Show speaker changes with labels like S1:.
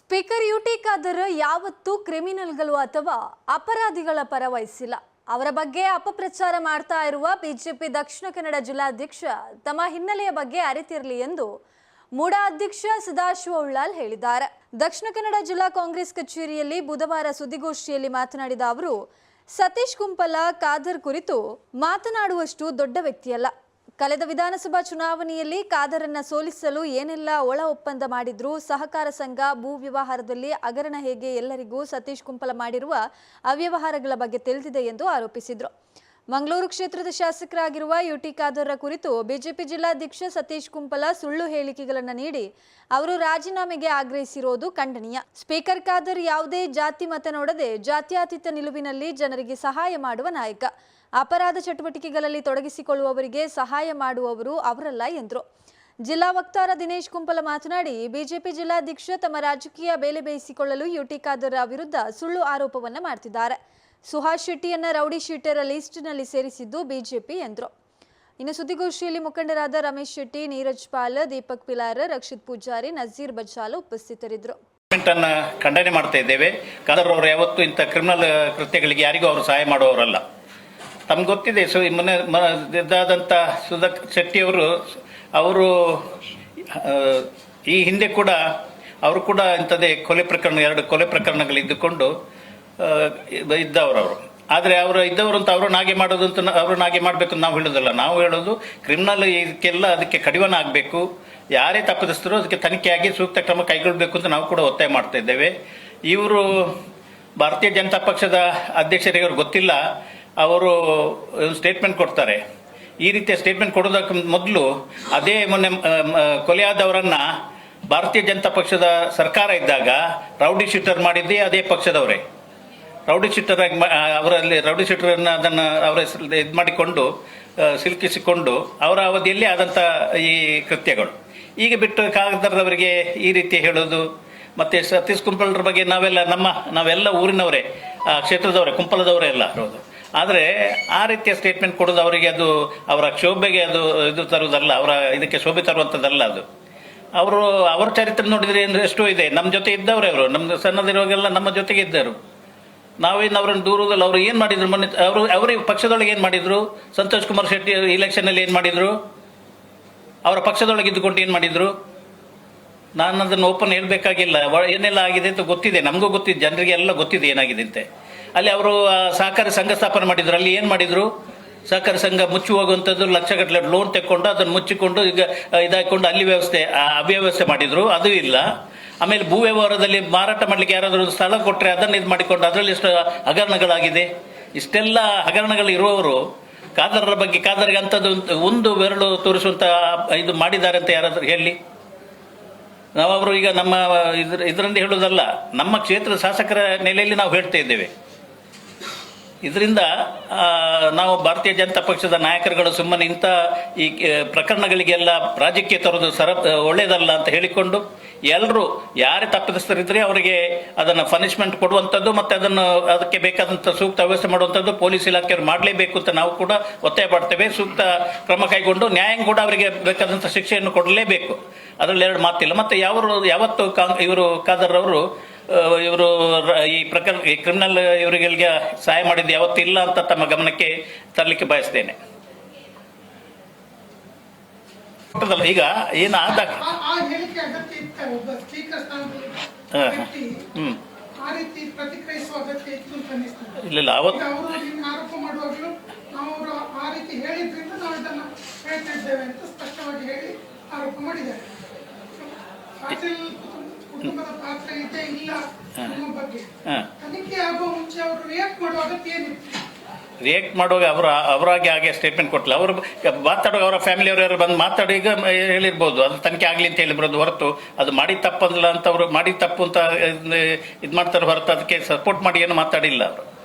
S1: Speaker UT Khader ಯಾವತ್ತೂ ಕ್ರಿಮಿನಲ್ಗಳು ಅಥವಾ ಅಪರಾಧಿಗಳ ಪರ ವಹಿಸಿಲ್ಲ. ಅವರ ಬಗ್ಗೆ ಅಪಪ್ರಚಾರ ಮಾಡ್ತಾ ಇರುವ ಬಿಜೆಪಿ ದಕ್ಷಿಣ ಕನ್ನಡ ಜಿಲ್ಲಾಧ್ಯಕ್ಷ ತಮ್ಮ ಹಿನ್ನೆಲೆಯ ಬಗ್ಗೆ ಅರಿತಿರಲಿ ಎಂದು ಮೂಡಾ ಅಧ್ಯಕ್ಷ ಸದಾಶಿವ ಉಳ್ಳಾಲ್ ಹೇಳಿದ್ದಾರೆ. ದಕ್ಷಿಣ ಕನ್ನಡ ಜಿಲ್ಲಾ ಕಾಂಗ್ರೆಸ್ ಕಚೇರಿಯಲ್ಲಿ ಬುಧವಾರ ಸುದ್ದಿಗೋಷ್ಠಿಯಲ್ಲಿ ಮಾತನಾಡಿದ ಅವರು, ಸತೀಶ್ ಕುಂಪಲ, ಖಾದರ್ ಕುರಿತು ಮಾತನಾಡುವಷ್ಟು ದೊಡ್ಡ ವ್ಯಕ್ತಿಯಲ್ಲ. ಕಳೆದ ವಿಧಾನಸಭಾ ಚುನಾವಣೆಯಲ್ಲಿ ಕಾದರನ್ನ ಸೋಲಿಸಲು ಏನೆಲ್ಲ ಒಳ ಒಪ್ಪಂದ ಮಾಡಿದ್ರು, ಸಹಕಾರ ಸಂಘ ಭೂ ವ್ಯವಹಾರದಲ್ಲಿ ಹಗರಣ ಹೇಗೆ ಎಲ್ಲರಿಗೂ ಸತೀಶ್ ಕುಂಪಲ ಮಾಡಿರುವ ಅವ್ಯವಹಾರಗಳ ಬಗ್ಗೆ ತಿಳಿದಿದೆ ಎಂದು ಆರೋಪಿಸಿದ್ರು. ಮಂಗಳೂರು ಕ್ಷೇತ್ರದ ಶಾಸಕರಾಗಿರುವ ಯುಟಿ ಖಾದರ್ರ ಕುರಿತು ಬಿಜೆಪಿ ಜಿಲ್ಲಾಧ್ಯಕ್ಷ ಸತೀಶ್ ಕುಂಪಲ ಸುಳ್ಳು ಹೇಳಿಕೆಗಳನ್ನು ನೀಡಿ ಅವರು ರಾಜೀನಾಮೆಗೆ ಆಗ್ರಹಿಸಿರುವುದು ಖಂಡನೀಯ. ಸ್ಪೀಕರ್ ಖಾದರ್ ಯಾವುದೇ ಜಾತಿ ಮತ ನೋಡದೆ ಜಾತ್ಯಾತೀತ ನಿಲುವಿನಲ್ಲಿ ಜನರಿಗೆ ಸಹಾಯ ಮಾಡುವ ನಾಯಕ. ಅಪರಾಧ ಚಟುವಟಿಕೆಗಳಲ್ಲಿ ತೊಡಗಿಸಿಕೊಳ್ಳುವವರಿಗೆ ಸಹಾಯ ಮಾಡುವವರು ಅವರಲ್ಲ ಎಂದರು. ಜಿಲ್ಲಾ ವಕ್ತಾರ ದಿನೇಶ್ ಕುಂಪಲ ಮಾತನಾಡಿ, ಬಿಜೆಪಿ ಜಿಲ್ಲಾಧ್ಯಕ್ಷ ತಮ್ಮ ರಾಜಕೀಯ ಬೇಲೆ ಬೇಯಿಸಿಕೊಳ್ಳಲು ಯುಟಿ ಖಾದರ್ ವಿರುದ್ಧ ಸುಳ್ಳು ಆರೋಪವನ್ನು ಮಾಡ್ತಿದ್ದಾರೆ. ಸುಹಾಸ್ ಶೆಟ್ಟಿಯನ್ನ ರೌಡಿ ಶೀಟರ ಲಿಸ್ಟ್ನಲ್ಲಿ ಸೇರಿಸಿದ್ದು ಬಿಜೆಪಿ ಎಂದರು. ಇನ್ನು ಸುದ್ದಿಗೋಷ್ಠಿಯಲ್ಲಿ ಮುಖಂಡರಾದ ರಮೇಶ್ ಶೆಟ್ಟಿ, ನೀರಜ್ ಪಾಲ್, ದೀಪಕ್ ಪಿಲಾರ್, ರಕ್ಷಿತ್ ಪೂಜಾರಿ, ನಜೀರ್ ಬಜಾಲ್ ಉಪಸ್ಥಿತರಿದ್ದರು
S2: ಖಂಡನೆ ಮಾಡ್ತಾ ಇದ್ದೇವೆ. ಖಾದರ್ ಅವರು ಯಾವತ್ತೂ ಇಂಥ ಕ್ರಿಮಿನಲ್ ಕೃತ್ಯಗಳಿಗೆ ಯಾರಿಗೂ ಅವರು ಸಹಾಯ ಮಾಡುವವರಲ್ಲ. ತಮ್ಗೆ ಗೊತ್ತಿದೆ, ಸೊ ಮೊನ್ನೆ ಇದಾದಂಥ ಸುಧಾಕ್ ಶೆಟ್ಟಿ ಅವರು ಅವರು ಈ ಹಿಂದೆ ಕೂಡ, ಅವರು ಕೂಡ ಇಂಥದ್ದೇ ಕೊಲೆ ಪ್ರಕರಣ, ಎರಡು ಕೊಲೆ ಪ್ರಕರಣಗಳಿದ್ದುಕೊಂಡು ಆ, ಇದ್ದವರು ಅವರು ಆದರೆ ಅವರು ಇದ್ದವರು ಅಂತ ಅವ್ರನ್ನ ಹಾಗೆ ಮಾಡೋದು ಅಂತ ಅವರು ಅವ್ರನ್ನ ಹಾಗೆ ಮಾಡಬೇಕು ನಾವು ಹೇಳೋದಲ್ಲ. ನಾವು ಹೇಳೋದು ಕ್ರಿಮಿನಲ್ ಇದಕ್ಕೆಲ್ಲ ಅದಕ್ಕೆ ಕಡಿವಾಣ ಆಗಬೇಕು. ಯಾರೇ ತಪ್ಪಿತಸ್ಥರು ಅದಕ್ಕೆ ತನಿಖೆಯಾಗಿ ಸೂಕ್ತ ಕ್ರಮ ಕೈಗೊಳ್ಳಬೇಕು ಅಂತ ನಾವು ಕೂಡ ಒತ್ತಾಯ ಮಾಡ್ತಾ ಇದ್ದೇವೆ. ಇವರು ಭಾರತೀಯ ಜನತಾ ಪಕ್ಷದ ಅಧ್ಯಕ್ಷರಿಗೆ ಅವ್ರಿಗೆ ಗೊತ್ತಿಲ್ಲ. ಅವರು ಸ್ಟೇಟ್ಮೆಂಟ್ ಕೊಡ್ತಾರೆ. ಈ ರೀತಿಯ ಸ್ಟೇಟ್ಮೆಂಟ್ ಕೊಡೋದಕ್ಕೆ ಮೊದಲು ಅದೇ ಮೊನ್ನೆ ಕೊಲೆಯಾದವರನ್ನ ಭಾರತೀಯ ಜನತಾ ಪಕ್ಷದ ಸರ್ಕಾರ ಇದ್ದಾಗ ರೌಡಿ ಶೀಟರ್ ಮಾಡಿದ್ದೇ ಅದೇ ಪಕ್ಷದವರೇ. ರೌಡಿ ಚಿಟ್ಟರಾಗಿ ಅವರಲ್ಲಿ ರೌಡಿ ಶೀಟರನ್ನ ಅದನ್ನು ಅವರ ಇದು ಮಾಡಿಕೊಂಡು ಸಿಲುಕಿಸಿಕೊಂಡು ಅವರ ಅವಧಿಯಲ್ಲಿ ಆದಂಥ ಈ ಕೃತ್ಯಗಳು. ಈಗ ಬಿಟ್ಟು ಕಾಗದರವರಿಗೆ ಈ ರೀತಿ ಹೇಳೋದು ಮತ್ತು ಸತೀಶ್ ಕುಂಪಲ್ರ ಬಗ್ಗೆ ನಾವೆಲ್ಲ ನಮ್ಮ ನಾವೆಲ್ಲ ಊರಿನವರೇ ಆ ಕ್ಷೇತ್ರದವರೇ ಕುಂಪಲದವರೇ ಎಲ್ಲ ಆದರೆ ಆ ರೀತಿಯ ಸ್ಟೇಟ್ಮೆಂಟ್ ಕೊಡೋದು ಅವರಿಗೆ ಅದು ಅವರ ಕ್ಷೋಭೆಗೆ ಅದು ಇದು ತರುವುದಲ್ಲ ಅವರ ಇದಕ್ಕೆ ಶೋಭೆ ತರುವಂಥದ್ದಲ್ಲ ಅದು. ಅವರು ಅವರ ಚರಿತ್ರೆ ನೋಡಿದರೆ ಅಂದ್ರೆ ಎಷ್ಟೋ ಇದೆ. ನಮ್ಮ ಜೊತೆ ಇದ್ದವರೇ ಅವರು. ನಮ್ಮ ಸಣ್ಣದಿರುವಾಗೆಲ್ಲ ನಮ್ಮ ಜೊತೆಗೆ ಇದ್ದರು. ನಾವೇನು ಅವರನ್ನು ದೂರದಲ್ಲಿ ಅವರು ಏನು ಮಾಡಿದ್ರು ಮೊನ್ನೆ, ಅವರು, ಅವರ ಪಕ್ಷದೊಳಗೆ ಏನು ಮಾಡಿದರು? ಸಂತೋಷ್ ಕುಮಾರ್ ಶೆಟ್ಟಿ ಇಲೆಕ್ಷನಲ್ಲಿ ಏನು ಮಾಡಿದರು? ಅವರ ಪಕ್ಷದೊಳಗೆ ಇದ್ದುಕೊಂಡು ಏನು ಮಾಡಿದರು? ನಾನು ಅದನ್ನು ಓಪನ್ ಹೇಳಬೇಕಾಗಿಲ್ಲ ಏನೆಲ್ಲ ಆಗಿದೆ ಅಂತ ಗೊತ್ತಿದೆ. ನಮಗೂ ಗೊತ್ತಿದೆ. ಜನರಿಗೆ ಎಲ್ಲ ಗೊತ್ತಿದೆ ಏನಾಗಿದೆ ಅಂತೆ. ಅಲ್ಲಿ ಅವರು ಸಹಕಾರಿ ಸಂಘ ಸ್ಥಾಪನೆ ಮಾಡಿದ್ರು. ಅಲ್ಲಿ ಏನು ಮಾಡಿದ್ರು? ಸಹಕಾರಿ ಸಂಘ ಮುಚ್ಚಿ ಹೋಗುವಂಥದ್ದು ಲಕ್ಷಗಟ್ಟಲೆ ಲೋನ್ ತೆಕ್ಕೊಂಡು ಅದನ್ನು ಮುಚ್ಚಿಕೊಂಡು ಈಗ ಇದಾಕೊಂಡು ಅಲ್ಲಿ ವ್ಯವಸ್ಥೆ ಅವ್ಯವಸ್ಥೆ ಮಾಡಿದ್ರು, ಅದು ಇಲ್ಲ. ಆಮೇಲೆ ಭೂ ವ್ಯವಹಾರದಲ್ಲಿ ಮಾರಾಟ ಮಾಡಲಿಕ್ಕೆ ಯಾರಾದರೂ ಒಂದು ಸ್ಥಳ ಕೊಟ್ಟರೆ ಅದನ್ನು ಇದು ಮಾಡಿಕೊಂಡು ಅದರಲ್ಲಿ ಎಷ್ಟು ಹಗರಣಗಳಾಗಿದೆ? ಇಷ್ಟೆಲ್ಲ ಹಗರಣಗಳು ಇರುವವರು ಕಾದರರ ಬಗ್ಗೆ ಕಾದರಿಗೆ ಅಂಥದ್ದು ಒಂದು ಬೆರಳು ತೋರಿಸುವಂಥ ಇದು ಮಾಡಿದ್ದಾರೆ ಅಂತ ಯಾರಾದರೂ ಹೇಳಿ. ನಾವು ಅವರು ಈಗ ನಮ್ಮ, ಇದ್ರ ಇದರಿಂದ ಹೇಳೋದಲ್ಲ ನಮ್ಮ ಕ್ಷೇತ್ರದ ಶಾಸಕರ ನೆಲೆಯಲ್ಲಿ ನಾವು ಹೇಳ್ತಾ ಇದ್ದೇವೆ. ಇದರಿಂದ ನಾವು ಭಾರತೀಯ ಜನತಾ ಪಕ್ಷದ ನಾಯಕರುಗಳು ಸುಮ್ಮನೆ ಇಂಥ ಈ ಪ್ರಕರಣಗಳಿಗೆಲ್ಲ ರಾಜಕೀಯ ತರೋದು ಸರ ಒಳ್ಳೆಯದಲ್ಲ ಅಂತ ಹೇಳಿಕೊಂಡು ಎಲ್ಲರೂ ಯಾರೇ ತಪ್ಪಿತಸ್ಥರಿದ್ರೆ ಅವರಿಗೆ ಅದನ್ನು ಪನಿಷ್ಮೆಂಟ್ ಕೊಡುವಂಥದ್ದು ಮತ್ತು ಅದನ್ನು ಅದಕ್ಕೆ ಬೇಕಾದಂಥ ಸೂಕ್ತ ವ್ಯವಸ್ಥೆ ಮಾಡುವಂಥದ್ದು ಪೊಲೀಸ್ ಇಲಾಖೆಯವರು ಮಾಡಲೇಬೇಕು ಅಂತ ನಾವು ಕೂಡ ಒತ್ತಾಯ ಮಾಡ್ತೇವೆ. ಸೂಕ್ತ ಕ್ರಮ ಕೈಗೊಂಡು ನ್ಯಾಯ ಕೂಡ ಅವರಿಗೆ ಬೇಕಾದಂಥ ಶಿಕ್ಷೆಯನ್ನು ಕೊಡಲೇಬೇಕು. ಅದರಲ್ಲಿ ಎರಡು ಮಾತಿಲ್ಲ. ಮತ್ತು ಯಾವರು, ಯಾವತ್ತು ಕಾಂಗ್, ಇವರು ಖಾದರ್ ಅವರು ಇವರು ಈ ಪ್ರಕರಣ ಈ ಕ್ರಿಮಿನಲ್ ಇವರಿಗೆ ಸಹಾಯ ಮಾಡಿದ್ದು ಯಾವತ್ತೂ ಇಲ್ಲ ಅಂತ ತಮ್ಮ ಗಮನಕ್ಕೆ ತರಲಿಕ್ಕೆ ಬಯಸ್ತೇನೆ. ಈಗ ಏನು
S3: ಆದಾಗ
S2: ಹ್ಮ್. ಇಲ್ಲ ಇಲ್ಲ ಅವತ್ತು
S3: ಆರೋಪ ಮಾಡಿದ್ದಾರೆ. ಕುಟುಂಬದ ಪಾತ್ರ ಇದೆ ಇಲ್ಲ ನಮ್ಮ ಬಗ್ಗೆ.
S2: ಹಾ.
S3: ತನಿಖೆ ಆಗುವ ಮುಂಚೆ ಅವರು ರಿಯಾಕ್ಟ್ ಮಾಡುವ ಅಗತ್ಯ ಏನಿತ್ತು
S2: ರಿಯಾಕ್ಟ್ ಮಾಡುವಾಗ ಅವರ ಅವರಾಗಿ ಹಾಗೆ ಸ್ಟೇಟ್ಮೆಂಟ್ ಕೊಟ್ಟಲ್ಲ ಅವರು ಮಾತಾಡುವಾಗ ಅವರ ಫ್ಯಾಮಿಲಿ ಯಾರು ಬಂದು ಮಾತಾಡಿ ಈಗ ಹೇಳಿರ್ಬೋದು. ಅದು ತನಿಖೆ ಆಗಲಿ ಅಂತ ಹೇಳಿರ್ಬೋದು ಹೊರತು. ಅದು ಮಾಡಿ ತಪ್ಪಲ್ಲ ಅಂತ ಅವರು ಮಾಡಿ ತಪ್ಪು ಅಂತ ಇದು ಮಾಡ್ತಾರೆ ಹೊರತು ಅದಕ್ಕೆ ಸಪೋರ್ಟ್ ಮಾಡಿ ಏನು ಮಾತಾಡಿಲ್ಲ ಅವರು.